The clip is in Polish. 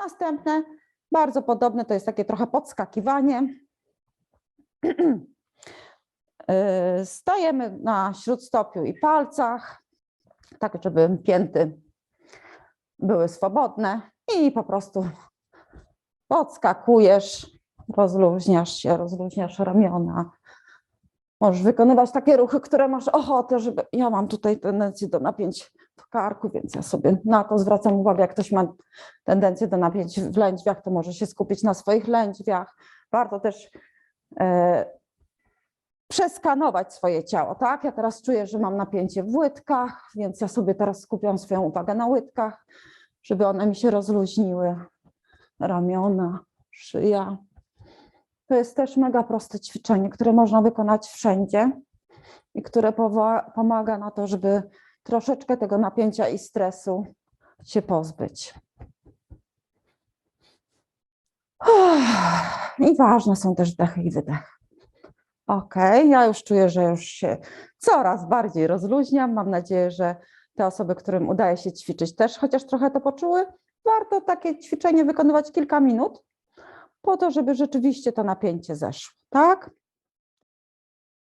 Następne, bardzo podobne, to jest takie trochę podskakiwanie. Yy, Stajemy na śródstopiu i palcach, tak żeby pięty były swobodne i po prostu podskakujesz, rozluźniasz się, rozluźniasz ramiona. Możesz wykonywać takie ruchy, które masz ochotę, żeby. Ja mam tutaj tendencję do napięć karku, więc ja sobie na to zwracam uwagę. Jak ktoś ma tendencję do napięć w lędźwiach, to może się skupić na swoich lędźwiach. Warto też e, przeskanować swoje ciało, tak? Ja teraz czuję, że mam napięcie w łydkach, więc ja sobie teraz skupiam swoją uwagę na łydkach, żeby one mi się rozluźniły. Ramiona, szyja. To jest też mega proste ćwiczenie, które można wykonać wszędzie i które pomaga na to, żeby troszeczkę tego napięcia i stresu się pozbyć. I ważne są też wdechy i wydechy. Ok, ja już czuję, że już się coraz bardziej rozluźniam. Mam nadzieję, że te osoby, którym udaje się ćwiczyć, też chociaż trochę to poczuły. Warto takie ćwiczenie wykonywać kilka minut, po to, żeby rzeczywiście to napięcie zeszło, tak?